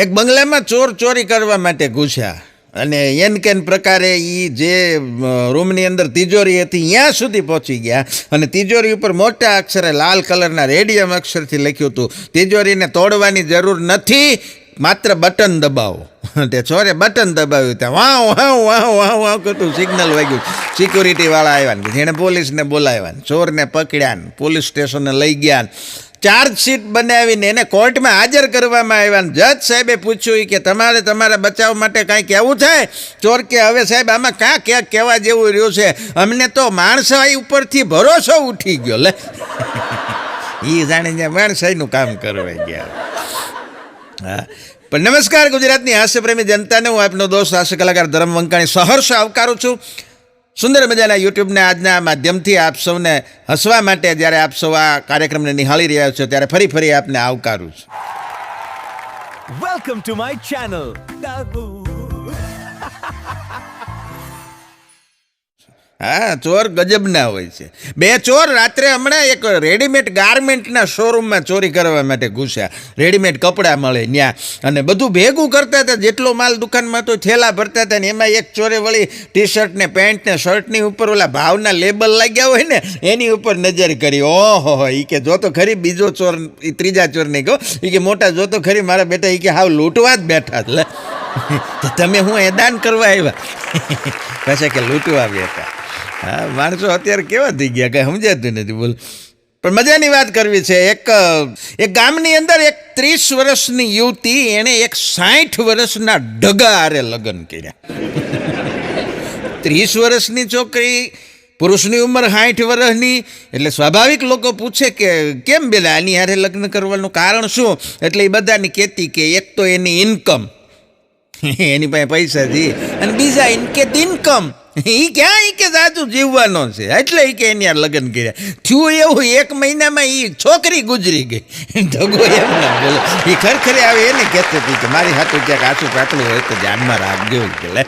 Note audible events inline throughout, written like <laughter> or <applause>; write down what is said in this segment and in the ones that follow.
એક બંગલામાં ચોર ચોરી કરવા માટે ઘૂસ્યા. અને એન કેન પ્રકારે એ જે રૂમની અંદર તિજોરી હતી ત્યાં સુધી પહોંચી ગયા. અને તિજોરી ઉપર મોટા અક્ષરે લાલ કલરના રેડિયમ અક્ષરથી લખ્યું હતું, તિજોરીને તોડવાની જરૂર નથી, માત્ર બટન દબાવો. તે ચોરે બટન દબાવ્યું, ત્યાં વાવ વાવ વાવ વાવ વાવ કરતું સિગ્નલ વાગ્યું. સિક્યુરિટી વાળા આવ્યા ને જેણે પોલીસને બોલાવ્યા ચોરને પકડ્યા પોલીસ સ્ટેશને લઈ ગયા ચાર્જશીટ બનાવીને એને કોર્ટમાં હાજર કરવામાં આવ્યા જજ સાહેબે પૂછ્યું કે તમારે તમારા બચાવ માટે કાંઈ કહેવું થાય ચોર કે હવે સાહેબ આમાં કાં ક્યાંક કહેવા જેવું રહ્યું છે? અમને તો માણસાઈ ઉપરથી ભરોસો ઉઠી ગયો, લે. એ જાણીને માણસાઈનું કામ કરવા ગયા. હા. પણ નમસ્કાર, ગુજરાતની હાસ્યપ્રેમી જનતાને હું આપનો દોસ્ત હાસ્ય કલાકાર ધરમ વંકાણી સહર્ષ આવકારું છું. સુંદર મજાના યુટ્યુબના આજના માધ્યમથી આપ સૌને હસવા માટે જ્યારે આપ સૌ આ કાર્યક્રમને નિહાળી રહ્યા છો, ત્યારે ફરી ફરી આપને આવકારું છું Welcome to my channel. હા, ચોર ગજબના હોય છે. બે ચોર રાત્રે હમણાં એક રેડીમેડ ગાર્મેન્ટના શોરૂમમાં ચોરી કરવા માટે ઘૂસ્યા. રેડીમેડ કપડાં મળે ત્યાં અને બધું ભેગું કરતા હતા, જેટલો માલ દુકાનમાં તો થેલા ભરતા હતા ને એમાં એક ચોરે વળી ટી શર્ટ ને પેન્ટ ને શર્ટની ઉપર ઓલા ભાવના લેબલ લાગ્યા હોય ને, એની ઉપર નજર કરી. ઓહો એ કે જો તો ખરી બીજો ચોર એ ત્રીજા ચોર નહીં કહો. એ કે મોટા જો તો ખરી, મારા બેટા એ કે હાવ લૂંટવા જ બેઠા એટલે <laughs> તમે હું એદાન કરવા આવ્યા? <laughs> પાછા કે લૂંટવા બેઠા હા, માણસો અત્યારે કેવા થઈ ગયા? કઈ સમજાતું નથી, બોલ. પણ મજાની વાત કરવી છે, એક એક ગામની અંદર એક ત્રીસ વર્ષની યુવતી એણે એક સાઠ વર્ષના ઢગા હારે લગ્ન કર્યા. <laughs> ત્રીસ વર્ષની છોકરી, પુરુષની ઉંમર સાઠ વર્ષની, એટલે સ્વાભાવિક લોકો પૂછે કે, કેમ બેલા આની હારે લગ્ન કરવાનું કારણ શું? એટલે એ બધાની કહેતી કે એક તો એની ઇન્કમ <laughs> એની પાસે પૈસા છે. અને બીજા ઇનકે ઇન્કમ એ ક્યાં એ કે સાચું જીવવાનો છે? એટલે એ કે એની લગ્ન કર્યા. થયું એવું, એક મહિનામાં એ છોકરી ગુજરી ગઈ. <laughs> ઢગો એમ ના બોલો. એ ખરેખરે આવે એને કહેતો હતી કે મારી હાથું ક્યાંક આછું પાતળું હોય તો ધ્યાનમાં રાખજો લે.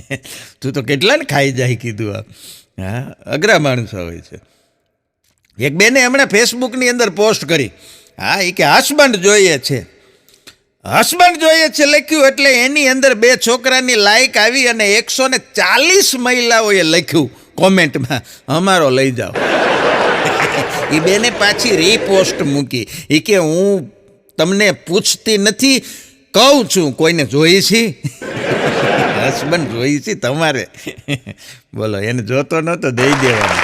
<laughs> તું તો કેટલા ને ખાઈ જાય કીધું આ હા, અઘરા માણસો હોય છે. એક બેને હમણાં ફેસબુકની અંદર પોસ્ટ કરી. હા એ કે હસબન્ડ જોઈએ છે. હસબન્ડ જોઈએ છે, લખ્યું એટલે એની અંદર બે છોકરાની લાઈક આવી અને એકસો ને ચાલીસ મહિલાઓએ લખ્યું કોમેન્ટમાં, અમારો લઈ જાઓ. <laughs> એ બેને પાછી રીપોસ્ટ મૂકી. એ કે, હું તમને પૂછતી નથી, કહું છું, કોઈને જોઈ છે? <laughs> હસબન્ડ જોઈ છે તમારે. <laughs> બોલો, એને જોતો નહોતો, દઈ દેવાનો.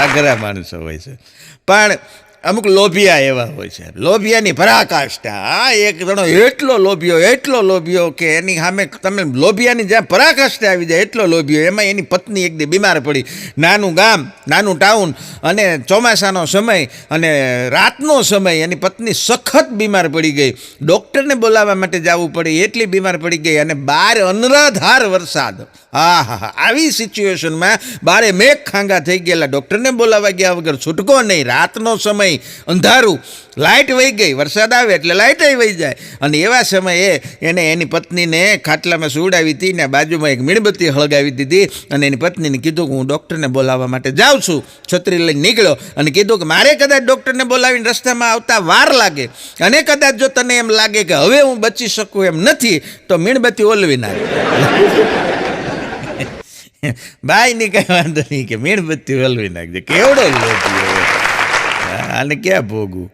આગ્રા માણસો હોય છે. પણ અમુક લોભિયા એવા હોય છે. લોભિયાની પરાકાષ્ઠા. આ એક જણો એટલો લોભિયો એટલો લોભિયો કે એની સામે તમે લોભિયાની જ્યાં પરાકાષ્ઠા આવી જાય એટલો લોભિયો. એમાં એની પત્ની એક બીમાર પડી. નાનું ગામ, નાનું ટાઉન અને ચોમાસાનો સમય અને રાતનો સમય એની પત્ની સખત બીમાર પડી ગઈ. ડૉક્ટરને બોલાવવા માટે જવું પડે, એટલી બીમાર પડી ગઈ અને બાર અનરાધાર વરસાદ. હા હા હા. આવી સિચ્યુએશનમાં બારે મેઘ ખાંગા થઈ ગયેલા ડૉક્ટરને બોલાવવા ગયા વગર છૂટકો નહીં. રાતનો સમય અંધારું. લાઇટ વહી ગઈ. વરસાદ આવે એટલે લાઇટ વહી જાય. અને એવા સમયે એને એની પત્નીને ખાટલામાં સુવડાવી હતી ને બાજુમાં એક મીણબત્તી હળગાવી દીધી અને એની પત્નીને કીધું કે હું ડૉક્ટરને બોલાવવા માટે જાઉં છું. છત્રી લઈને નીકળ્યો અને કીધું કે મારે કદાચ ડૉક્ટરને બોલાવીને રસ્તામાં આવતા વાર લાગે. અને કદાચ જો તને એમ લાગે કે હવે હું બચી શકું એમ નથી, તો મીણબત્તી ઓલવી નાખ. ભાઈ ની કઈ વાંધો નહીં કે મીણબત્તી હલવી નાખજે. કેવડો હા, આને ક્યાં ભોગવું?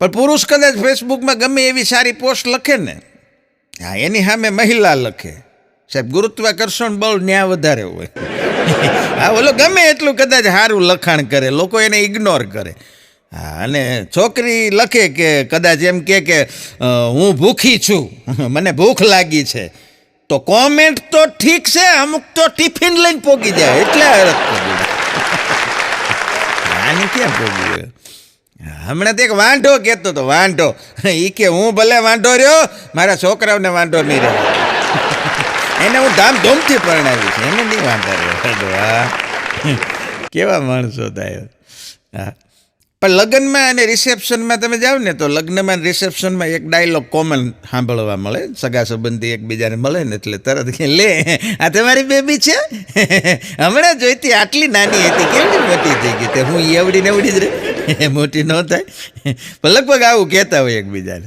પણ પુરુષ કદાચ ફેસબુકમાં ગમે એવી સારી પોસ્ટ લખે ને હા એની સામે મહિલા લખે. સાહેબ ગુરુત્વાકર્ષણ બળ ન્યા વધારે હોય. હા બોલો ગમે એટલું કદાચ સારું લખાણ કરે લોકો એને ઇગ્નોર કરે. હા અને છોકરી લખે કે કદાચ એમ કે હું ભૂખી છું. મને ભૂખ લાગી છે. તો કોમેન્ટ તો ઠીક છે, અમુક તો ટિફિન લઈને પોગી જાય, એટલે હરખ પોગી આને ક્યાં પોગી ગયો હમણાં તો એક વાંઢો કહેતો હતો, વાંઢો. એ કે હું ભલે વાંઢો રહ્યો, મારા છોકરાઓને વાંઢો નહીં રહ્યો. એને હું ધામધૂમથી પરણાવી છે, એને નહીં વાંધા રહ્યો. કેવા માણસો થાય. હા. પણ લગ્નમાં અને રિસેપ્શનમાં તમે જાઓ ને, તો લગ્નમાં રિસેપ્શનમાં એક ડાયલોગ કોમન સાંભળવા મળે. સગા સંબંધી એકબીજાને મળે ને, એટલે તરત લે, આ તમારી બેબી છે. <laughs> હમણાં જોઈતી આટલી નાની હતી, કેવી મોટી થઈ ગઈ? તે હું એવડી ને એવડી જ રહી. <laughs> મોટી ન થાય. લગભગ આવું કહેતા હોય એકબીજાને.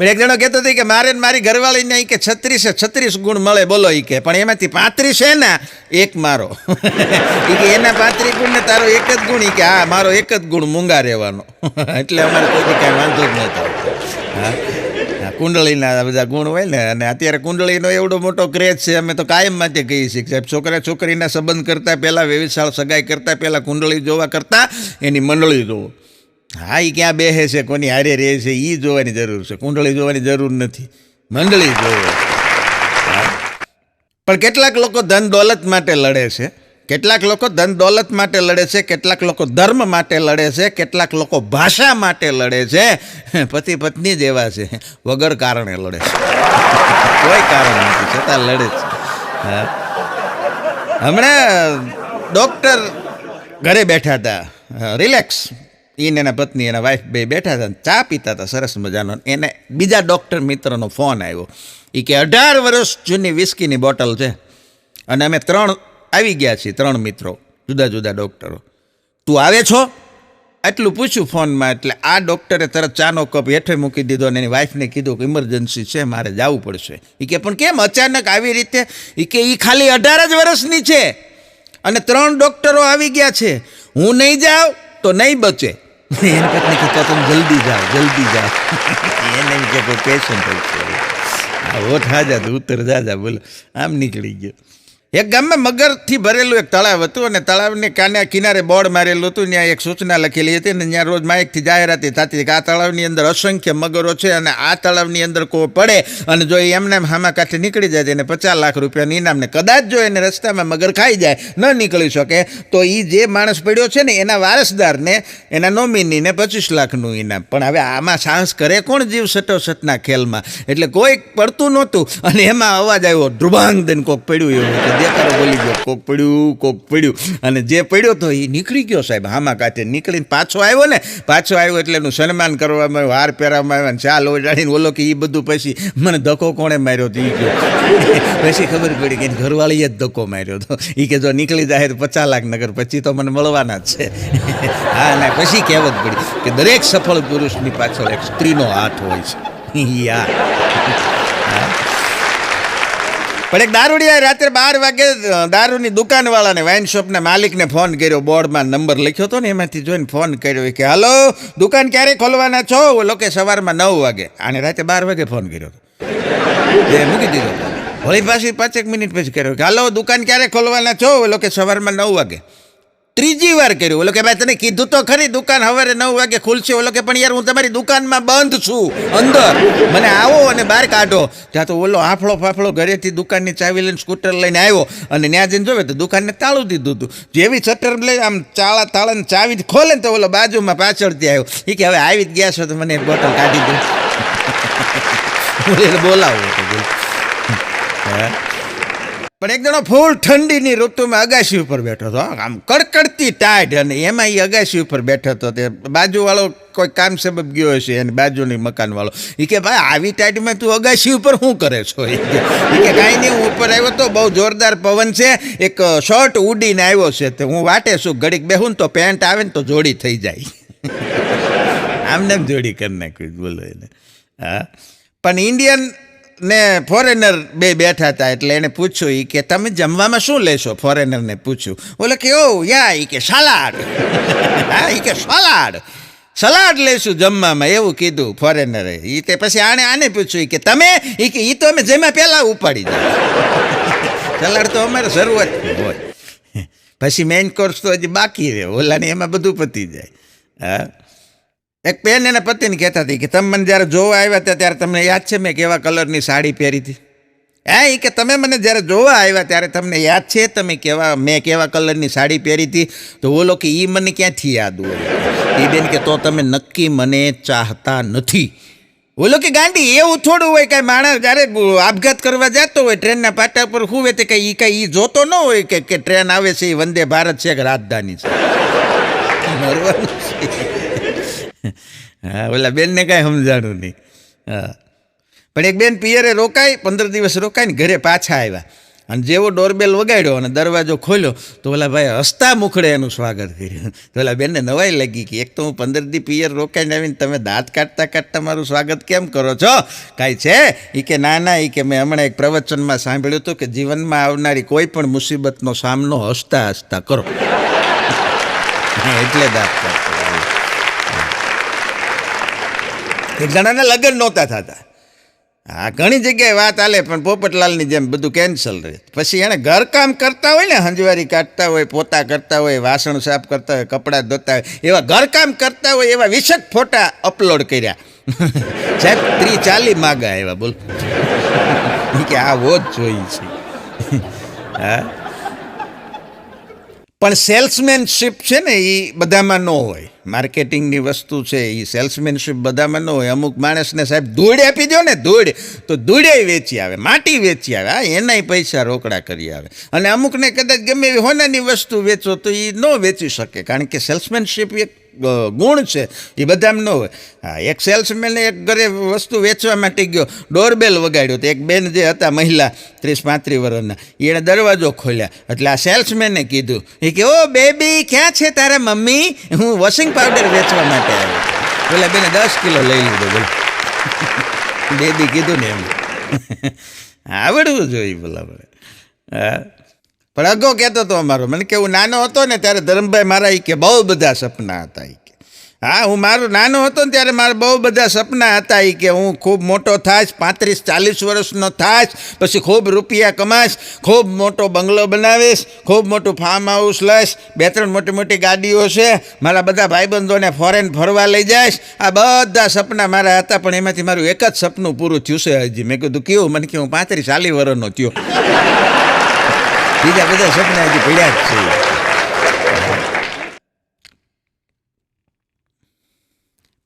એક જણો કહેતો હતો કે મારે મારી ઘરવાળીને કે છત્રીસે છત્રીસ ગુણ મળે બોલો એ કે. પણ એમાંથી પાંત્રીસ છે ને, એક મારો. <laughs> એ કે એના પાંત્રીસ ગુણ ને તારો એક જ ગુણ, ઈ કે હા, મારો એક જ ગુણ મૂંગા રહેવાનો. <laughs> એટલે અમારે કોઈ કાંઈ વાંધો જ નહોતો. હા? કુંડળીના બધા ગુણ હોય ને, અને અત્યારે કુંડળીનો એવડો મોટો ક્રેઝ છે, અમે તો કાયમ માટે કહીએ છીએ છોકરા છોકરીના સંબંધ કરતાં પહેલાં વેવિશાળ સગાઈ કરતાં પહેલાં કુંડળી જોવા કરતાં એની મંડળી જોવો. હા એ ક્યાં બેસે છે? કોની હારે રહે છે? એ જોવાની જરૂર છે. કુંડળી જોવાની જરૂર નથી. મંડળી જોવે. પણ કેટલાક લોકો ધન દોલત માટે લડે છે. કેટલાક લોકો ધન દોલત માટે લડે છે. કેટલાક લોકો ધર્મ માટે લડે છે. કેટલાક લોકો ભાષા માટે લડે છે. પતિ પત્ની જ એવા છે. વગર કારણે લડે છે. કોઈ કારણ નથી. છતાં લડે છે. હમણાં ડૉક્ટર ઘરે બેઠા હતા. રિલેક્સ. ઈને એના પત્ની, એના વાઈફ બે બેઠા હતા ચા પીતા હતા, સરસ મજાનો. એને બીજા ડૉક્ટર મિત્રનો ફોન આવ્યો. એ કે, અઢાર વર્ષ જૂની વિસ્કીની બોટલ છે. અને અમે ત્રણ આવી ગયા છીએ, ત્રણ મિત્રો, જુદા જુદા ડૉક્ટરો તું આવે છો? આટલું પૂછ્યું ફોનમાં એટલે આ ડૉક્ટરે તરત ચાનો કપ હેઠે મૂકી દીધો અને એની વાઈફને કીધું કે ઇમરજન્સી છે, મારે જવું પડશે. એ કે, પણ કેમ અચાનક આવી રીતે? એ કે એ ખાલી અઢાર જ વર્ષની છે. અને ત્રણ ડૉક્ટરો આવી ગયા છે. હું નહીં જાઉં તો નહીં બચે. <laughs> એને પત્ની કે તો તમે જલ્દી જાઓ જલ્દી જાઓ <laughs> એને એમ કે કોઈ પેશન્ટ છે. આ ઓઠ હાજા ઉત્તર જાજા બોલો. આમ નીકળી ગયો. એક ગામમાં મગરથી ભરેલું એક તળાવ હતું અને તળાવને કાને કિનારે બોર્ડ મારેલું હતું. ત્યાં એક સૂચના લખેલી હતી અને ત્યાં રોજ માહિતી જાહેરાત થતી કે આ તળાવની અંદર અસંખ્ય મગરો છે અને આ તળાવની અંદર કોઈ પડે અને જો એમને હામા કાંઠે નીકળી જાય એને પચાસ લાખ રૂપિયાની ઇનામને કદાચ જો એને રસ્તામાં મગર ખાઈ જાય, ન નીકળી શકે, તો એ જે માણસ પડ્યો છે ને એના વારસદારને, એના નોમિનીને પચીસ લાખનું ઇનામ. પણ હવે આમાં સાહસ કરે કોણ જીવ સટોસટના ખેલમાં? એટલે કોઈક પડતું નહોતું અને એમાં અવાજ આવ્યો ધ્રુભાંગ દઈને કોક પડ્યું એવું કે બોલી ગયો, કોક પડ્યું કોક પડ્યું. અને જે પડ્યો તો એ નીકળી ગયો સાહેબ, હામા કાંઠે નીકળીને પાછો આવ્યો ને, પાછો આવ્યો એટલે એનું સન્માન કરવામાં આવ્યું, હાર પહેરવામાં આવ્યો ને, ચાલ ઓજાડીને ઓલો કે એ બધું પછી મને ધક્કો કોણે માર્યો તો એ ગયો. પછી ખબર પડી કે ઘરવાળીએ જ ધક્કો માર્યો હતો એ કે જો નીકળી જાય તો પચાસ લાખ નગર, પછી તો મને મળવાના જ છે. હા, ના પછી કહેવત પડી કે દરેક સફળ પુરુષની પાછળ એક સ્ત્રીનો હાથ હોય છે. યા પણ એક દારૂડિયાએ રાત્રે બાર વાગે દારૂની દુકાનવાળાને વાઇન શોપના માલિકને ફોન કર્યો. બોર્ડમાં નંબર લખ્યો હતો ને, એમાંથી જોઈને ફોન કર્યો. કે હાલો દુકાન ક્યારે ખોલવાના છો? ઓલો કે, સવારમાં નવ વાગે. આને રાતે બાર વાગે ફોન કર્યો હતો. મૂકી દીધો વળી પાછી પાંચેક મિનિટ પછી કર્યો કે હાલો દુકાન ક્યારે ખોલવાના છો? ઓલો કે, સવારમાં નવ વાગે. ત્રીજી વાર કર્યું. ઓલો કે ભાઈ તને કીધું તો ખરી, દુકાન સવારે નવ વાગે ખુલશે. ઓલો કે પણ યાર હું તમારી દુકાનમાં બંધ છું. અંદર. મને આવો અને બહાર કાઢો. ત્યાં તો ઓલો આફળો ફાફળો ઘરેથી દુકાનની ચાવી લઈને સ્કૂટર લઈને આવ્યો અને ત્યાં જઈને જોવે તો દુકાનને તાળું દીધું હતું. જેવી શટર લઈ આમ ચાળા તાળાને ચાવી ખોલે ને તો ઓલો બાજુમાં પાછળથી આવ્યો. એ કે હવે આવી જ ગયા છો તો મને એક બોટલ કાઢી દો. <laughs> બોલાવો હા? પણ એક જણો ફૂલ ઠંડીની ઋતુમાં અગાશી ઉપર બેઠો હતો આમ કડકડતી ટાઢ અને એમાં એ અગાશી ઉપર બેઠો હતો તે બાજુવાળો કોઈ કામ સબબ ગયો હશે અને બાજુની મકાનવાળો. એ કે, ભાઈ, આવી ટાઢમાં તું અગાશી ઉપર શું કરે છો? એ કે કાંઈ નહીં, હું ઉપર આવ્યો તો બહુ જોરદાર પવન છે. એક શર્ટ ઉડીને આવ્યો છે તે હું વાટે છું ઘડીક બેહું તો પેન્ટ આવે ને તો જોડી થઈ જાય. <laughs> આમને જોડી કરી નાખ્યું, બોલો એને. હા. પણ ઇન્ડિયન ને ફોરેનર બે બેઠા હતા એટલે એને પૂછ્યું એ કે, તમે જમવામાં શું લેશો? ફોરેનરને પૂછ્યું. બોલે કે ઓ યા એ કે સલાડ <laughs> હા એ કે સલાડ સલાડ લેશું જમવામાં, એવું કીધું ફોરેનરે એ. તે પછી આણે આને પૂછ્યું કે, તમે? એ કે એ તો અમે જેમાં પહેલાં ઉપાડી જાય સલાડ <laughs> તો અમારે શરૂઆત હોય. <laughs> પછી મેઇન કોર્સ તો હજી બાકી રહે. ઓલાને એમાં બધું પતી જાય. હા. એક બેન એના પતિને કહેતા હતી કે તમે મને જ્યારે જોવા આવ્યા હતા ત્યારે તમને યાદ છે મેં કેવા કલરની સાડી પહેરી હતી? હા એ કે તમે મને જ્યારે જોવા આવ્યા ત્યારે તમને યાદ છે તમે કેવા, મેં કેવા કલરની સાડી પહેરી હતી? તો ઓલો કે એ મને ક્યાંથી યાદ હોય? એ બેન કે તો તમે નક્કી મને ચાહતા નથી. ઓલો કે ગાંડી, એવું થોડું હોય કે માણસ જ્યારે આપઘાત કરવા જતો હોય ટ્રેનના પાટા પર હોય તે કંઈ એ કાંઈ એ જોતો ન હોય કે કે ટ્રેન આવે છે એ વંદે ભારત છે કે રાજધાની છે. <laughs> હા, ઓલા બેનને કાંઈ સમજાણું નહીં. હા. પણ એક બેન પિયરે રોકાય પંદર દિવસ રોકાઈને ઘરે પાછા આવ્યા. અને જેવો ડોરબેલ વગાડ્યો અને દરવાજો ખોલ્યો, તો ઓલા ભાઈ હસતા મુખડે એનું સ્વાગત કર્યું. તો ઓલા બેનને નવાઈ લાગી કે, એક તો હું પંદર દી પિયર રોકાઈને આવીને તમે દાંત કાઢતા કાઢતા મારું સ્વાગત કેમ કરો છો? કાંઈ છે? એ કે, ના ના એ કે મેં હમણાં એક પ્રવચનમાં સાંભળ્યું હતું કે જીવનમાં આવનારી કોઈ પણ મુસીબતનો સામનો હસતા હસતા કરો. <laughs> એટલે દાંત કાઢતા. એક જણાને લગ્ન નહોતા થતા. હા, ઘણી જગ્યાએ વાત હાલે, પણ પોપટલાલની જેમ બધું કેન્સલ રહે. પછી એણે ઘરકામ કરતા હોય ને, હંજવારી કાઢતા હોય, પોતા કરતા હોય, વાસણ સાફ કરતા હોય, કપડાં ધોતા હોય, એવા ઘરકામ કરતા હોય, એવા વિશક ફોટા અપલોડ કર્યા. <laughs> સાહેબ ત્રી ચાલી માગા એવા, બોલ. <laughs> કે કે આવો જ જોઈએ છે. <laughs> હા? પણ સેલ્સમેનશીપ છે ને એ બધામાં ન હોય. માર્કેટિંગની વસ્તુ છે એ સેલ્સમેનશીપ બધામાં ન હોય. અમુક માણસને સાહેબ ધૂળ આપી દો ને, ધૂળ. તો ધૂળે વેચી આવે, માટી વેચી આવે, હા, એનાય પૈસા રોકડા કરી આવે. અને અમુકને કદાચ ગમે એવી હોનાની વસ્તુ વેચો તો એ ન વેચી શકે, કારણ કે સેલ્સમેનશીપ એક ગુણ છે. એ બધામાં ન હોય. હા, એક સેલ્સમેન એક ઘરે વસ્તુ વેચવા માટે ગયો. ડોરબેલ વગાડ્યો તો એક બેન જે હતા મહિલા, ત્રીસ પાંત્રીસ વર્ષના, એણે દરવાજો ખોલ્યા. એટલે આ સેલ્સમેને કીધું, એ કે, ઓ બેબી ક્યાં છે તારા મમ્મી? હું વોશિંગ પાવડર વેચવા માટે આવ્યો. પેલા બેને દસ કિલો લઈ લીધો. બોલ. બેબી <laughs> કીધું ને એમ. <laughs> આવડવું જોઈએ બોલા હા. પણ અગો કહેતો હતો અમારો, મને કે હું નાનો હતો ને ત્યારે ધરમભાઈ મારા ઈ કે બહુ બધા સપના હતા એ કે. હા, હું મારો નાનો હતો ને ત્યારે મારા બહુ બધા સપના હતા એ કે હું ખૂબ મોટો થાશ, પાંત્રીસ, ચાલીસ વર્ષનો થાશ, પછી ખૂબ રૂપિયા કમાશ, ખૂબ મોટો બંગલો બનાવીશ, ખૂબ મોટું ફાર્મ હાઉસ લઈશ, બે ત્રણ મોટી મોટી ગાડીઓ છે, મારા બધા ભાઈબંધોને ફોરેન ફરવા લઈ જઈશ, આ બધા સપના મારા હતા, પણ એમાંથી મારું એક જ સપનું પૂરું થયું છે હજી. મેં કીધું, કેવું? મને કે હું પાંત્રીસ, ચાલીસ વર્ષનો થયો. બીજા બધા સપના હજી પડ્યા જ છે.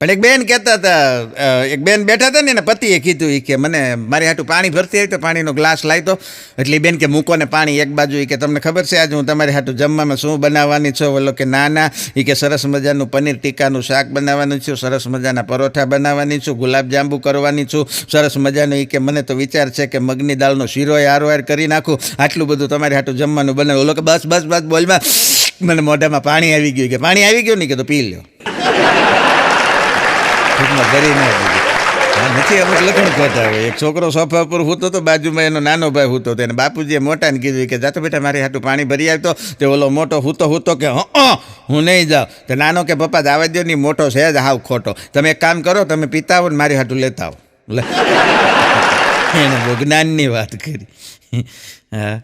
પણ એક બેન કહેતા હતા એક બેન બેઠા હતા ને એના પતિએ કીધું એ કે મને મારી હાટું પાણી ભરતી આવી તો પાણીનો ગ્લાસ લાવી દો એટલે બેન કે મૂકો ને પાણી એક બાજુ એ કે તમને ખબર છે, આજે હું તમારી હાટું જમવામાં શું બનાવવાની છો? બોલો કે ના ના ઈ કે સરસ મજાનું પનીર ટીકાનું શાક બનાવવાનું છું, સરસ મજાના પરોઠા બનાવવાની છું, ગુલાબ જાંબુ કરવાની છું, સરસ મજાનું એ કે મને તો વિચાર છે કે મગની દાળનો શીરો હારોહાર કરી નાખું. આટલું બધું તમારી હાટું જમવાનું બનાવ્યું. ઓલો કે બસ બસ બસ બોલમાં મને મોઢામાં પાણી આવી ગયું. કે પાણી આવી ગયું નહીં કે તો પી લ્યો. ટૂંકમાં કરી ના દીધું. નથી, અમુક લખણ કહેતા હોય. એક છોકરો સોફા ઉપર હોતો તો બાજુમાં એનો નાનો ભાઈ હોતો હતો. એને બાપુજીએ મોટાને કીધું કે, જાતો બેટા, મારી હાટું પાણી ભરી આવતો તે. ઓલો મોટો હૂતો હૂતો કે, હં નહીં જાઉં. તો નાનો કે, પપ્પા દાવા દો નહીં, મોટો છે જ હાવ ખોટો. તમે એક કામ કરો, તમે પીતા આવો ને મારી હાટું લેતા આવો. લે. <laughs> એને જ્ઞાનની વાત કરી. હા.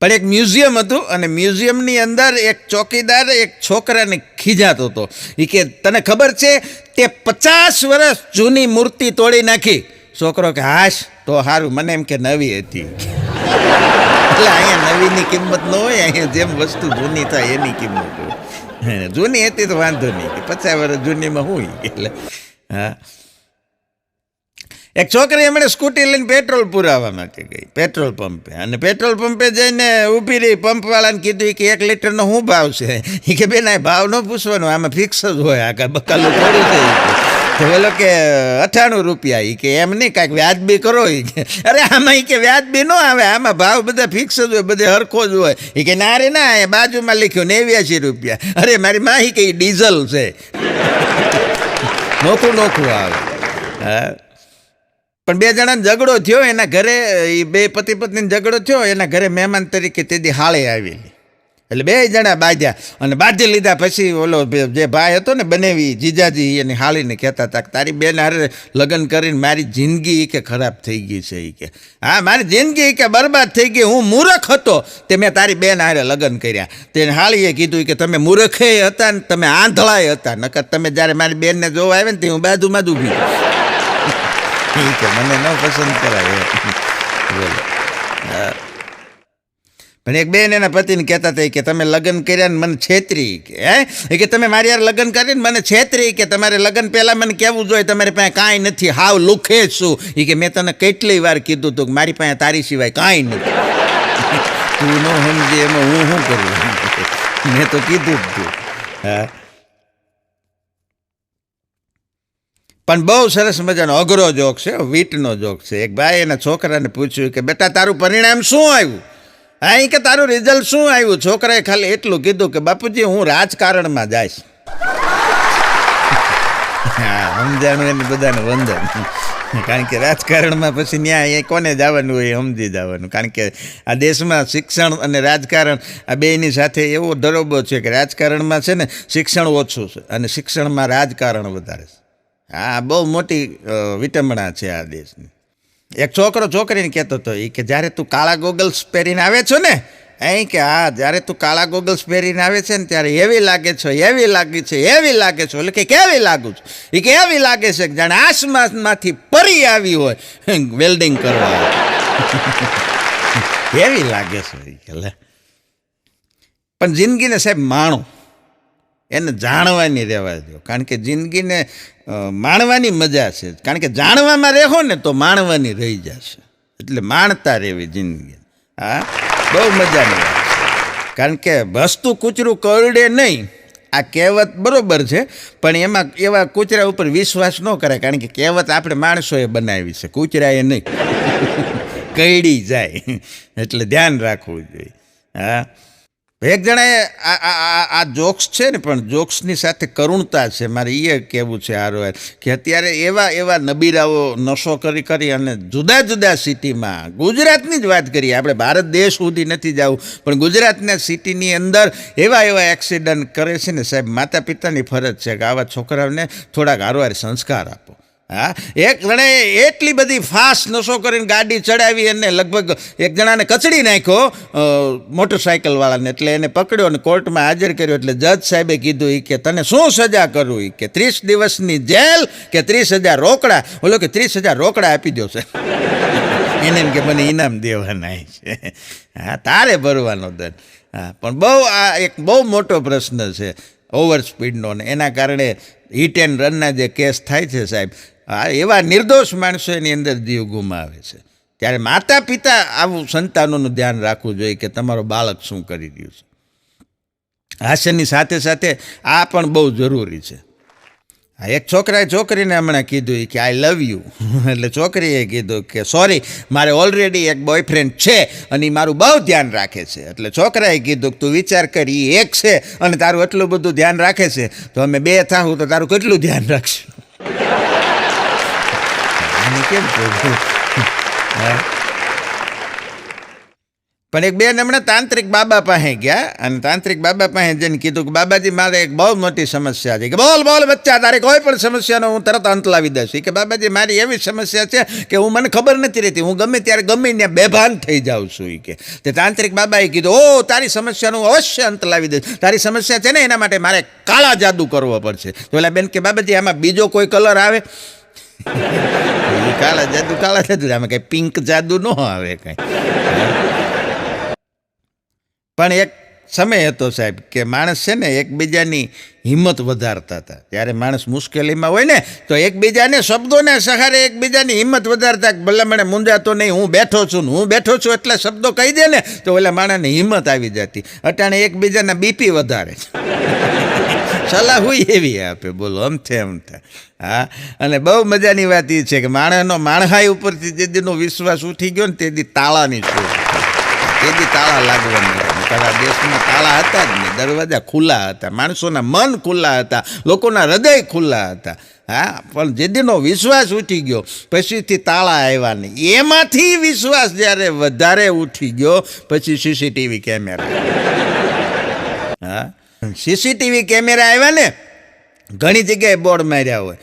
પણ એક મ્યુઝિયમ હતું અને મ્યુઝિયમની અંદર એક ચોકીદાર એક છોકરાને ખીજાતો હતો. એ કે, તને ખબર છે, તે પચાસ વર્ષ જૂની મૂર્તિ તોડી નાખી. છોકરો કે, હાશ, તો સારું મને એમ કે નવી હતી. એટલે અહીંયા નવીની કિંમત ન હોય, અહીંયા જેમ વસ્તુ જૂની થાય એની કિંમત હોય. જૂની હતી તો વાંધો નહીં પચાસ વર્ષ જૂનીમાં હોય એટલે, હા. એક છોકરી એમણે સ્કૂટી લઈને પેટ્રોલ પુરાવવા માટે ગઈ, પેટ્રોલ પંપે. અને પેટ્રોલ પંપે જઈને ઊભી રહી, પંપવાળાને કીધું કે એક લીટરનો શું ભાવ છે? એ કે, બેન ભાવ ન પૂછવાનો, આમાં ફિક્સ જ હોય, આ કાંઈ બકાલું થોડી છે બોલો કે, અઠાણું રૂપિયા. એ કે, એમ નહીં, કાંઈક વ્યાજબી કરો. એ કે, અરે, આમાં એ કે વ્યાજબી ન આવે, આમાં ભાવ બધા ફિક્સ જ હોય, બધે હરખો જ હોય. એ કે, ના રે, ના, એ બાજુમાં લખ્યું, નેવ્યાસી રૂપિયા. અરે, મારી માહી કે ડીઝલ છે. <laughs> નોખું નોખું આવે. હા. પણ બે જણાને ઝઘડો થયો, એના ઘરે, એ બે પતિ પત્નીને ઝઘડો થયો, એના ઘરે મહેમાન તરીકે તેથી હાળે આવેલી. એટલે બે જણા બાંધ્યા અને બાંધી લીધા પછી ઓલો જે ભાઈ હતો ને બનેવી, જીજાજી એની હાળીને કહેતા હતા કે તારી બેન હારે લગ્ન કરીને મારી જિંદગી એ કે ખરાબ થઈ ગઈ છે એ કે. હા, મારી જિંદગી કે બરબાદ થઈ ગઈ, હું મૂર્ખ હતો, તે મેં તારી બેન હારે લગ્ન કર્યા. તેને હાળીએ કીધું કે તમે મૂર્ખે હતા ને તમે આંધળાય હતા, નકર તમે જ્યારે મારી બેનને જોવા આવે ને તે હું બાજુમાં જ ઊભી કે મને ન પસંદ કરાય. પણ એક બેન એના પતિને કહેતા હતા કે તમે લગ્ન કર્યા ને મને છેતરી કે, હે? કે તમે મારી યાર લગ્ન કરીને મને છેતરી કે તમારે લગ્ન પહેલાં મને કહેવું જોઈએ, તમારી પાસે કાંઈ નથી, હાવ લુખે છું. એ કે મેં તને કેટલી વાર કીધું હતું કે મારી પાસે તારી સિવાય કાંઈ નથી. તું ન સમજે એમાં હું શું કરું? મેં તો કીધું જ હતું હા. પણ બહુ સરસ મજાનો અઘરો જોક છે વીટનો જોક છે. એક ભાઈ એના છોકરાને પૂછ્યું કે, બેટા, તારું પરિણામ શું આવ્યું? હા એ કે, તારું રિઝલ્ટ શું આવ્યું? છોકરાએ ખાલી એટલું કીધું કે, બાપુજી, હું રાજકારણમાં જઈશ. સમજાણું એને બધાને વંદન. કારણ કે રાજકારણમાં પછી ન્યાય એ કોને જવાનું હોય સમજી જવાનું. કારણ કે આ દેશમાં શિક્ષણ અને રાજકારણ આ બેની સાથે એવો દરોબો છે કે રાજકારણમાં છે ને શિક્ષણ ઓછું છે અને શિક્ષણમાં રાજકારણ વધારે છે. હા, બહુ મોટી વિટંબણા છે આ દેશની. એક છોકરો છોકરીને કહેતો હતો એ કે જ્યારે તું કાળા ગોગલ્સ પહેરીને આવે છો ને, અહીં કે હા, જ્યારે તું કાળા ગોગલ્સ પહેરીને આવે છે ને, ત્યારે એવી લાગે છો, એવી લાગે છે, એવી લાગે છો. એટલે કે કેવી લાગુ છું? એ કે એવી લાગે છે કે જાણે આસમાનમાંથી પરી આવી હોય વેલ્ડિંગ કરવા <laughs> એવી લાગે છે એટલે પણ જિંદગીને સાહેબ, માણો એને જાણવાની રહેવા દો કારણ કે જિંદગીને માણવાની મજા છે. કારણ કે જાણવામાં રહેવો ને તો માણવાની રહી જશે. એટલે માણતા રહેવી જિંદગી. હા? બહુ મજાની વાત છે. કારણ કે વસ્તુ કૂચરું કરડે નહીં. આ કહેવત બરાબર છે, પણ એમાં એવા કૂચરા ઉપર વિશ્વાસ ન કરાય. કારણ કે કહેવત આપણે માણસોએ બનાવી છે. કૂચરાએ નહીં. <laughs> કઈડી જાય. એટલે ધ્યાન રાખવું જોઈએ. હા? એક જણાએ આ જોક્સ છે ને, પણ જોક્સની સાથે કરુણતા છે. મારે એ કહેવું છે આરો કે અત્યારે એવા એવા નબીરાઓ નશો કરી કરી અને જુદા જુદા સિટીમાં, ગુજરાતની જ વાત કરીએ, આપણે ભારત દેશ સુધી નથી જવું, પણ ગુજરાતના સિટીની અંદર એવા એવા એક્સિડન્ટ કરે છે ને, સાહેબ માતા પિતાની ફરજ છે કે આવા છોકરાઓને થોડાક હારવાર સંસ્કાર આપો. હા? એક જણે એટલી બધી ફાસ્ટ નશો કરીને ગાડી ચડાવી અને લગભગ એક જણાને કચડી નાખ્યો. મોટરસાઇકલવાળાને એટલે એને પકડ્યો અને કોર્ટમાં હાજર કર્યો. એટલે જજ સાહેબે કીધું એ કે તને શું સજા કરવું એ કે ત્રીસ દિવસની જેલ કે ત્રીસ હજાર રોકડા? ઓલો કે ત્રીસ હજાર રોકડા આપી દો છે એને કે મને ઇનામ દેવાના છે. હા, તારે ભરવાનો દર હા, પણ બહુ આ એક બહુ મોટો પ્રશ્ન છે. ઓવર સ્પીડનો ને એના કારણે હિટ એન્ડ રનના જે કેસ થાય છે સાહેબ એવા નિર્દોષ માણસો એની અંદર જીવ ગુમાવે છે. ત્યારે માતા પિતા આવું સંતાનોનું ધ્યાન રાખવું જોઈએ કે તમારો બાળક શું કરી રહ્યું છે. હાસ્યની સાથે સાથે આ પણ બહુ જરૂરી છે. હા એક છોકરાએ છોકરીને હમણાં કીધું કે આઈ લવ યુ એટલે છોકરીએ કીધું કે સોરી મારે ઓલરેડી એક બોયફ્રેન્ડ છે અને એ મારું બહુ ધ્યાન રાખે છે. એટલે છોકરાએ કીધું કે તું વિચાર કર એ એક છે અને તારું એટલું બધું ધ્યાન રાખે છે. તો અમે બે થાઉં તો તારું કેટલું ધ્યાન રાખશું? કેમ? પણ એક બેન હમણાં તાંત્રિક બાબા પાસે ગયા અને તાંત્રિક બાબા પાસે જઈને કીધું કે, બાબાજી, મારે એક બહુ મોટી સમસ્યા છે. કે, બોલ બોલ, બચ્ચા, તારે કોઈ પણ સમસ્યાનો હું તરત અંત લાવી ઈ કે, બાબાજી, મારી એવી સમસ્યા છે કે હું મને ખબર નથી રહેતી. હું ગમે ત્યારે ગમે ત્યાં બેભાન થઈ જાઉં છું. કે. તે તાંત્રિક બાબાએ કીધું, ઓ, તારી સમસ્યાનો અવશ્ય અંત લાવી દઈશ. તારી સમસ્યા છે ને, એના માટે મારે કાળા જાદુ કરવો પડશે. તો ઓલા બેન કે, બાબાજી, આમાં બીજો કોઈ કલર આવે? ઈ કાળા જાદુ કાળા જાદુ આમાં કઈ પિંક જાદુ ન આવે કઈ. પણ એક સમય હતો સાહેબ કે માણસ છે ને એકબીજાની હિંમત વધારતા હતા. ત્યારે માણસ મુશ્કેલીમાં હોય ને, તો એકબીજાને શબ્દોને સહારે એકબીજાની હિંમત વધારતા ભલે મને મૂંઝાતો નહીં, હું બેઠો છું ને હું બેઠો છું એટલે શબ્દો કહી દે ને, તો ઓલા માણસની હિંમત આવી જતી. અટાણે એકબીજાના બીપી વધારે છે. સલાહ હોય એવી આપે, બોલો આમ છે એમ થાય હા? અને બહુ મજાની વાત એ છે કે માણસનો માણહાઈ ઉપરથી જે દીનો વિશ્વાસ ઉઠી ગયો ને તે દી તાળાની છોડ તે દી તાળા લાગવા મળ્યા તારા દેશમાં તાળા હતા જ નહીં, દરવાજા ખુલ્લા હતા, માણસોના મન ખુલ્લા હતા, લોકોના હૃદય ખુલ્લા હતા. હા? પણ જે દીનો વિશ્વાસ ઉઠી ગયો, પછીથી તાળા આવ્યા નહીં. એમાંથી વિશ્વાસ જ્યારે વધારે ઉઠી ગયો, પછી સીસીટીવી કેમેરા. હા? સીસીટીવી કેમેરા આવ્યા ને, ઘણી જગ્યાએ બોર્ડ માર્યા હોય,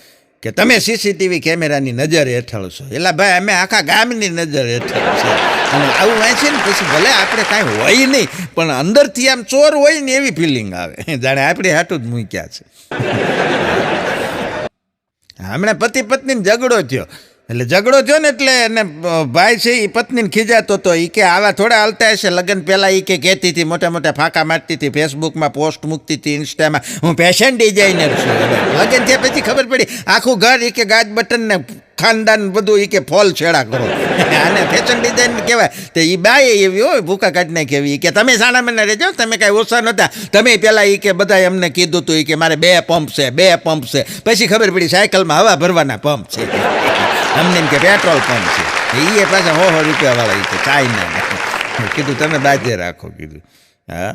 કે તમે સીસીટીવી કેમેરાની નજર હેઠળ છો. એટલે ભાઈ, અમે આખા ગામની નજર હેઠળ છે. અને આવું વાંચીએ ને પછી ભલે આપણે કાંઈ હોય નહીં, પણ અંદરથી આમ ચોર હોય ને એવી ફિલિંગ આવે. <laughs> જાણે આપણે હાટું જ મૂક્યા છે. હમણાં પતિ પત્નીને ઝઘડો થયો. એટલે ઝઘડો થયો ને એટલે એને ભાઈ છે એ પત્નીને ખીજાતો હતો એ કે આવા થોડા હાલતા હશે. લગ્ન પહેલાં એ કે કહેતી હતી, મોટા મોટા ફાંકા મારતી હતી, ફેસબુકમાં પોસ્ટ મૂકતી હતી, ઇન્સ્ટામાં. હું ફેશન ડિઝાઇનર છું. લગ્ન થયા પછી ખબર પડી, આખું ઘર એ કે ગાજ બટનને ખાનદાન બધું એ કે ફોલ છેડા કરો. <laughs> આને ફેશન ડિઝાઇન કહેવાય. તો એ બાએ એવી હોય, ભૂકા કાઢને કહેવી કે તમે સાના મને રહેજો, તમે કાંઈ ઓછા નહોતા તમે પહેલાં એ કે બધાએ અમને કીધું હતું એ કે મારે બે પંપ છે, બે પંપ છે. પછી ખબર પડી સાયકલમાં હવા ભરવાના પંપ છે. <laughs> અમને એમ કે પેટ્રોલ પંપ છે એ પાછા હો હો રૂપિયાવાળા એ કાંઈ ના કીધું તમે બાજે રાખો કીધું હા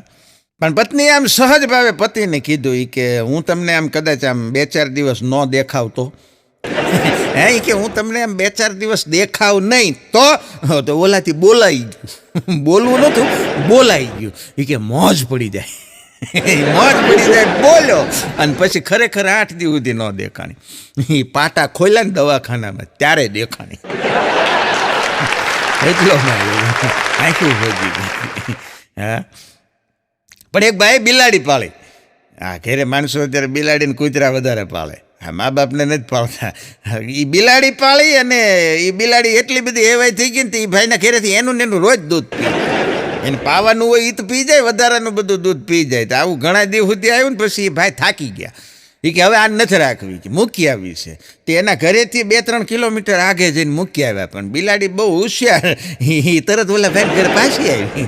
પણ પત્નીએ આમ સહજ ભાવે પતિને કીધું એ કે હું તમને આમ કદાચ આમ બે ચાર દિવસ ન દેખાવતો હે એ કે હું તમને આમ બે ચાર દિવસ દેખાવ નહીં તો તો ઓલાથી બોલાઈ ગયું બોલવું નહોતું બોલાઈ ગયું એ કે મોજ પડી જાય <laughs> ઈ મોજ પડી જાય બોલ્યો અને પછી ખરેખર આઠ દિવસ સુધી ન દેખાણી. એ પાટા ખોલ્યા ને દવાખાનામાં, ત્યારે દેખાણી. <laughs> એટલો આખું ભોગી <laughs> હા. પણ એક ભાઈ બિલાડી પાળી. હા ઘેરે માણસો અત્યારે બિલાડીને કૂતરા વધારે પાળે. હા મા બાપને નથી પાળતા. એ બિલાડી પાળી અને એ બિલાડી એટલી બધી એવાય થઈ ગઈ ને તો એ ભાઈના ઘેરેથી એનું ને એનું રોજ દૂધ પી એને પાવાનું હોય એ તો પી જાય, વધારાનું બધું દૂધ પી જાય. તો આવું ઘણા દિવસ સુધી આવ્યું ને પછી એ ભાઈ થાકી ગયા. એ કે હવે આ નથી રાખવી મૂકી આવી છે. તે એના ઘરેથી બે ત્રણ કિલોમીટર આગે જઈને મૂકી આવ્યા. પણ બિલાડી બહુ હોશિયાર. એ તરત ઓલા ભાઈ ઘરે પાછી આવી.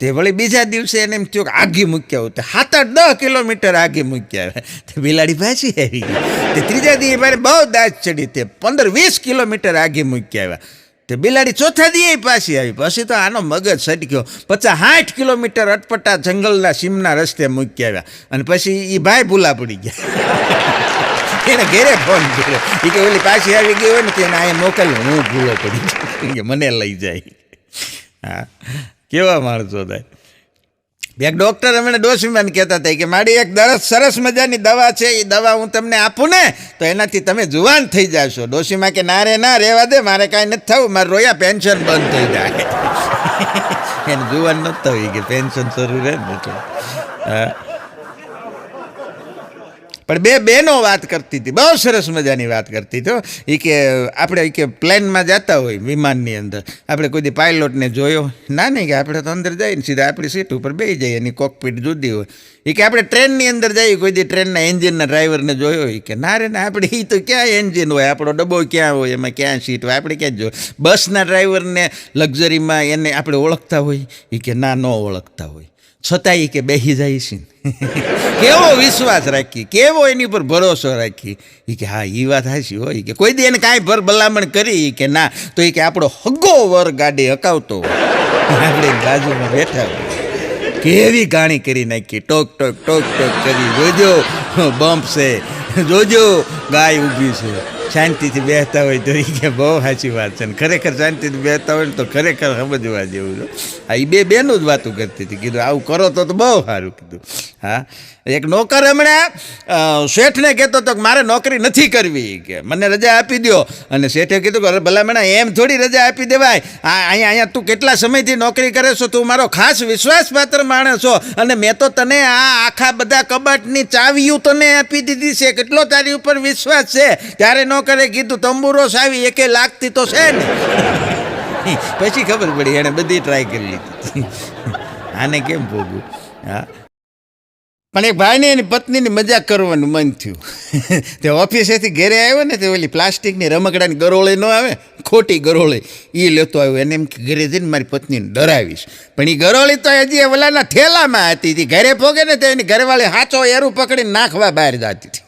તે વળી બીજા દિવસે એને એમ થયું કે આગી મૂક્યા તો સાત આઠ દસ કિલોમીટર આગી મૂક્યા આવ્યા તે બિલાડી પાછી આવી ગઈ. તે ત્રીજા દિવસે મારે બહુ દાજ ચડી તે પંદર વીસ કિલોમીટર આગી મૂક્યા આવ્યા. તે બિલાડી ચોથા દીએ પાછી આવી. પછી તો આનો મગજ સટક્યો. પચાસ સાઠ કિલોમીટર અટપટા જંગલના સીમના રસ્તે મૂકી આવ્યા. અને પછી એ ભાઈ ભૂલા પડી ગયા. <laughs> એને ઘેરે ફોન કર્યો. એ કે ઓલી પાછી આવી ગઈ હોય ને તેને અહીંયા મોકલ્યો હું ભૂલો પડી કે મને લઈ જાય. હા. કેવા માણસો થાય? એક ડૉક્ટર હમણાં ડોસીમાન કહેતા હતા કે મારી એક દરસ સરસ મજાની દવા છે એ દવા હું તમને આપું ને, તો એનાથી તમે જુવાન થઈ જાશો. ડોસીમાં કે ના રે, ના રહેવા દે, મારે કાંઈ નથી થવું, મારે રોયા પેન્શન બંધ થઈ જાય. <laughs> એને જુવાન નથી થવી કે પેન્શન શરૂ રહે ને હા. પણ બે બહેનો વાત કરતી હતી. બહુ સરસ મજાની વાત કરતી હતી એ કે આપણે કે પ્લેનમાં જતા હોય વિમાનની અંદર. આપણે કોઈ પાયલોટને જોયો. ના નહીં કે આપણે તો અંદર જઈને સીધા આપણી સીટ ઉપર બેસી જઈએ એની કોકપીટ જુદી હોય. એ કે આપણે ટ્રેનની અંદર જઈએ, કોઈ દી ટ્રેનના એન્જિનના ડ્રાઈવરને જોયો એ કે ના રે ના, આપણે એ તો ક્યાં એન્જિન હોય, આપણો ડબ્બો ક્યાં હોય, એમાં ક્યાં સીટ હોય, આપણે ક્યાં જોઈએ બસના ડ્રાઈવરને લક્ઝરીમાં એને આપણે ઓળખતા હોય એ કે ના, ન ઓળખતા હોય. છતાં એ કે બેસી જાય છે. <laughs> કેવો વિશ્વાસ રાખી કેવો એની પર ભરોસો રાખી એ કે હા એ વાત હાશી હોય. કે કોઈ દી એને કાંઈ ભર ભલામણ કરી કે ના, તો એ કે આપણો હગ્ગો વર ગાડી હકાવતો <laughs> આપણે બાજુમાં બેઠા હોય. કેવી ગાણી કરી નાખી? ટોક ટોક ટોક ટોક કરી. જોજો, બમ્પ છે. જોજો, ગાય ઊભી છે. શાંતિથી બેસતા હોય તો કે બહુ સાચી વાત છે. ને ખરેખર શાંતિથી બેસતા હોય તો ખરેખર સમજવા જેવું હા એ બે બેનું જ વાતું કરતી હતી. કીધું, આવું કરો તો બહુ સારું. કીધું, હા. એક નોકર હમણાં શેઠને કહેતો હતો કે મારે નોકરી નથી કરવી કે, મને રજા આપી દો અને શેઠે કીધું કે ભલામણા એમ થોડી રજા આપી દેવાય. આ, અહીંયા અહીંયા તું કેટલા સમયથી નોકરી કરે છો? તું મારો ખાસ વિશ્વાસપાત્ર માણસ છો. અને મેં તો તને આ આખા બધા કબાટની ચાવીયું તને આપી દીધી છે. કેટલો તારી ઉપર વિશ્વાસ છે? ત્યારે નોકરે કીધું, તંબુરો સાવી, એકે લાગતી તો છે ને. <laughs> પછી ખબર પડી, એણે બધી ટ્રાય કરી લીધી. <laughs> આને કેમ ભોગવું? હા? પણ એક ભાઈને એની પત્નીની મજાક કરવાનું મન થયું. <laughs> તે ઓફિસેથી ઘેરે આવ્યો ને તે ઓલી પ્લાસ્ટિકની રમકડાની ગરોળી ન આવે, ખોટી ગરોળે એ લેતો આવ્યો. એને એમ કે ઘરે જઈને મારી પત્નીને ડરાવીશ. પણ એ ગરોળી તો હજી એ ઓલાના થેલામાં હતી. તી ઘરે પોગે ને તો એની ઘરવાળી હાચો એરું પકડીને નાખવા બહાર જતી હતી.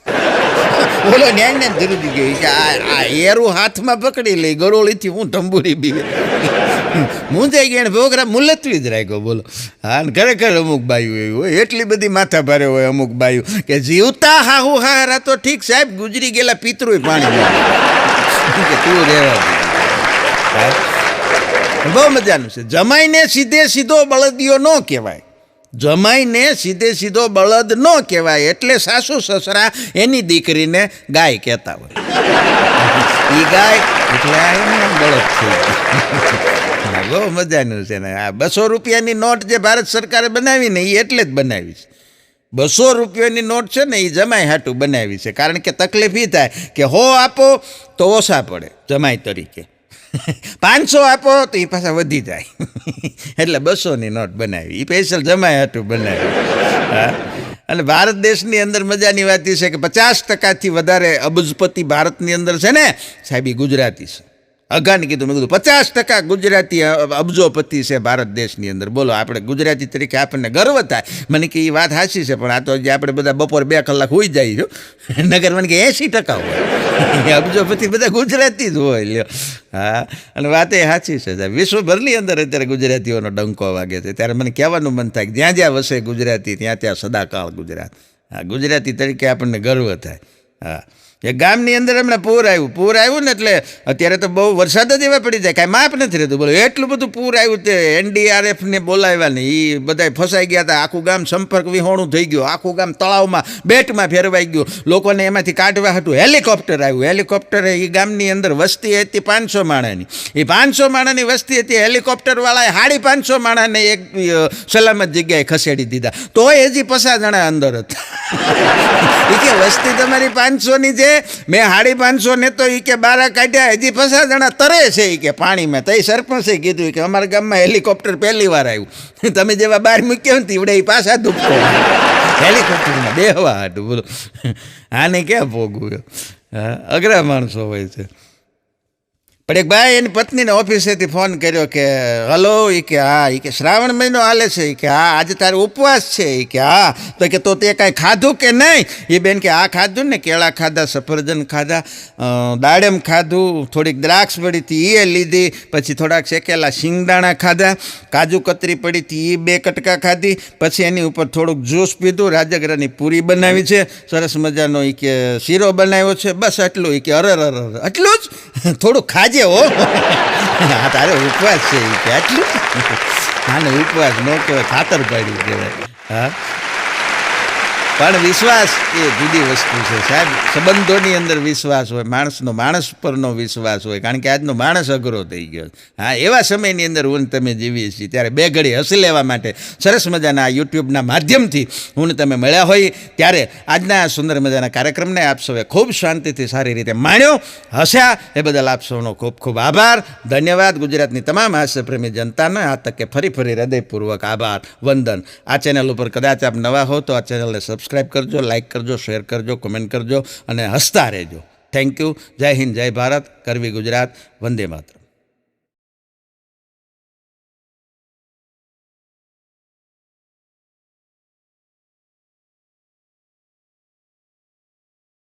<laughs> ઓલો ન્યાય ને જરૂરી ગઈ કે આ એરું હાથમાં પકડી લઈ ગરોળીથી હું તંબુરી બીવે. મૂંઝાઈ ગયા પ્રોગ્રામ મુલતવી જ રાખ્યો, બોલો. હા ખરેખર અમુક બાયું એવી હોય, એટલી બધી માથા ભારે હોય અમુક બાયું કે જીવતા હાહુ હારા તો ઠીક, સાહેબ, ગુજરી ગયેલા પિતૃય પાણી કે તું રહેવા બહુ મજાનું છે. જમાઈને સીધે સીધો બળદિયો ન કહેવાય. જમાઈને સીધે સીધો બળદ ન કહેવાય, એટલે સાસુ સસરા એની દીકરીને ગાય કહેતા હોય. એ ગાય, એટલે બળદ થઈ બહુ મજાનું છે ને. આ બસો રૂપિયાની નોટ જે ભારત સરકારે બનાવી ને એ એટલે જ બનાવી છે. બસો રૂપિયાની નોટ છે ને એ જમાઈ હાટું બનાવી છે. કારણ કે તકલીફ એ થાય કે હો આપો તો ઓછા પડે જમાઈ તરીકે. <laughs> પાંચસો આપો તો એ પાછા વધી જાય. <laughs> એટલે બસોની નોટ બનાવી. એ સ્પેશિયલ જમાઈ હાટું બનાવી. હા. અને ભારત દેશની અંદર મજાની વાત એ છે કે પચાસ ટકાથી વધારે અબજપતિ ભારતની અંદર છે ને સાહેબ એ ગુજરાતી છે. અગાને કીધું મેં કીધું, પચાસ ટકા ગુજરાતી અબજોપતિ છે ભારત દેશની અંદર. બોલો, આપણે ગુજરાતી તરીકે આપણને ગર્વ થાય. મને કે એ વાત સાચી છે, પણ આ તો હજી આપણે બધા બપોર બે કલાક હોઈ જાય છો. નગર મને કે એંસી ટકા હોય. અબજોપતિ બધા ગુજરાતી જ હોય, લ્યો. હા, અને વાત એ સાચી છે સાહેબ. વિશ્વભરની અંદર અત્યારે ગુજરાતીઓનો ડંકો વાગે છે. ત્યારે મને કહેવાનું મન થાય કે જ્યાં જ્યાં વસે ગુજરાતી, ત્યાં ત્યાં સદાકાળ ગુજરાત. હા, ગુજરાતી તરીકે આપણને ગર્વ થાય. હા. એ ગામની અંદર હમણાં પૂર આવ્યું. પૂર આવ્યું ને એટલે અત્યારે તો બહુ વરસાદ જ એવા પડી જાય. કાંઈ માપ નથી રહેતું. બોલો, એટલું બધું પૂર આવ્યું તે એનડીઆરએફને બોલાવ્યા ને એ બધાય ફસાઈ ગયા હતા આખું ગામ સંપર્ક વિહોણું થઈ ગયું. આખું ગામ તળાવમાં બેટમાં ફેરવાઈ ગયું. લોકોને એમાંથી કાઢવા હતું. હેલિકોપ્ટર આવ્યું. હેલિકોપ્ટર એ ગામની અંદર વસ્તી હતી પાંચસો માણાની. એ પાંચસો માણાની વસ્તી હતી. હેલિકોપ્ટરવાળાએ સાડી પાંચસો માણાને એક સલામત જગ્યાએ ખસેડી દીધા. તોય હજી પસા જણા અંદર હતા. <laughs> એ કે વસ્તી તમારી પાંચસોની છે મેં સાડી પાંચસો ને તો એ કે બારા કાઢ્યા, હજી પચાસ જણા તરે છે એ કે પાણીમાં. તઈ સરપંચે કીધું કે અમારા ગામમાં હેલિકોપ્ટર પહેલી વાર આવ્યું. તમે જેવા બહાર મૂક્યો ને તીવડે એ પાછા દુખતો હેલિકોપ્ટરમાં બેહવા હાટું બોલો આને ક્યાં ભોગવ્યો અઘરા માણસો હોય છે. પણ એક ભાઈ એની પત્નીને ઓફિસેથી ફોન કર્યો કે, હલો એ કે, હા. એ કે, શ્રાવણ મહિનો હાલે છે. એ કે, હા, આજે તારે ઉપવાસ છે. એ કે, હા. તો કે, તો તે કાંઈ ખાધું કે નહીં? એ બેન કે, આ ખાધું ને, કેળા ખાધા, સફરજન ખાધા દાડમ ખાધું, થોડીક દ્રાક્ષ પડી હતી એ લીધી, પછી થોડાક શેકેલા શિંગદાણા ખાધા, કાજુ કતરી પડી હતી એ બે કટકા ખાધી, પછી એની ઉપર થોડુંક જ્યુસ પીધું, રાજગરાની પૂરી બનાવી છે, સરસ મજાનો એ કે શીરો બનાવ્યો છે, બસ આટલું. એ કે અરર અરર આટલું જ? <laughs> થોડુંક ખાજે. હો હા તારે ઉપવાસ છે કે આટલું? આને ઉપવાસ ન કહેવાય, ખાતર પાડી કહેવાય. હા? પણ વિશ્વાસ એ જુદી વસ્તુ છે, સાહેબ. સંબંધોની અંદર વિશ્વાસ હોય, માણસનો, માણસ પરનો વિશ્વાસ હોય, કારણ કે આજનો માણસ અઘરો થઈ ગયો હા, એવા સમયની અંદર હું તમે જીવીએ છીએ, ત્યારે બે ઘડી હસી લેવા માટે સરસ મજાના આ યુટ્યુબના માધ્યમથી હું તમે મળ્યા હોય, ત્યારે આજના આ સુંદર મજાના કાર્યક્રમને આપ સૌએ ખૂબ શાંતિથી સારી રીતે માણ્યો, હસ્યા. એ બદલ આપ સૌનો ખૂબ ખૂબ આભાર. ધન્યવાદ. ગુજરાતની તમામ હાસ્યપ્રેમી જનતાને આ તકે ફરી ફરી હૃદયપૂર્વક આભાર, વંદન. આ ચેનલ ઉપર કદાચ આપ નવા હો તો આ ચેનલને સબસ્ક્રાઈબ કરજો લાઇક કરજો શેર કરજો કોમેન્ટ કરજો અને હસતા રહેજો. થેન્ક યુ જય હિન્દ, જય ભારત. કરવી ગુજરાત. વંદે માતરમ.